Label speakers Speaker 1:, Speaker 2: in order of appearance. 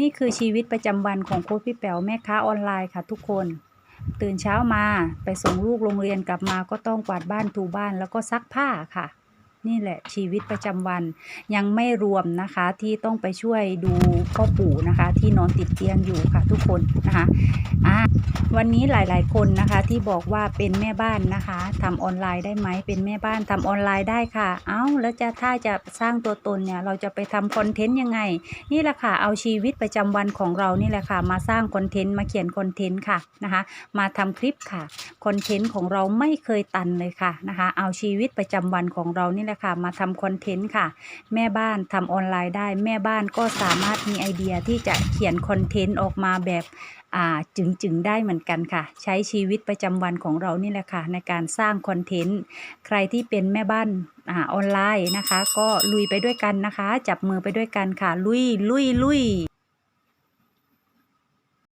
Speaker 1: นี่คือชีวิตประจำวันของโค้ชพี่แป๋วแม่ค้าออนไลน์ค่ะทุกคน ตื่นเช้ามาไปส่งลูกโรงเรียนกลับมาก็ต้องกวาดบ้านถูบ้านแล้วก็ซักผ้าค่ะ นี่แหละชีวิตประจำวัน ยังไม่รวมนะคะที่ต้องไปช่วยดูพ่อปู่นะคะ ที่นอนติดเตียงอยู่ค่ะทุกคนนะคะอะวันนี้หลายๆคนนะคะที่บอกว่าเป็นแม่บ้านนะคะทำออนไลน์ได้ไหมเป็นแม่บ้านทำออนไลน์ได้ค่ะ เอ้าแล้วจะถ้าจะสร้างตัวตนเนี่ยเราจะไปทำคอนเทนต์ยังไง นี่แหละค่ะเอาชีวิตประจำวันของเรานี่แหละค่ะ มาสร้างคอนเทนต์มาเขียนคอนเทนต์ค่ะนะคะ มาทำคลิปค่ะคอนเทนต์ของเราไม่เคยตันเลยค่ะนะคะ เอาชีวิตประจำวันของเรานี่แหละค่ะ มาทำคอนเทนต์ค่ะ แม่บ้านทำออนไลน์ได้ แม่บ้านก็สามารถมีไอเดียที่จะเขียนคอนเทนต์ออกมาแบบจึงๆได้เหมือนกันค่ะ ใช้ชีวิตประจำวันของเรานี่แหละค่ะ ในการสร้างคอนเทนต์ ใครที่เป็นแม่บ้านอาออนไลน์นะคะ ก็ลุยไปด้วยกันนะคะ จับมือไปด้วยกันค่ะ ลุยลุยลุย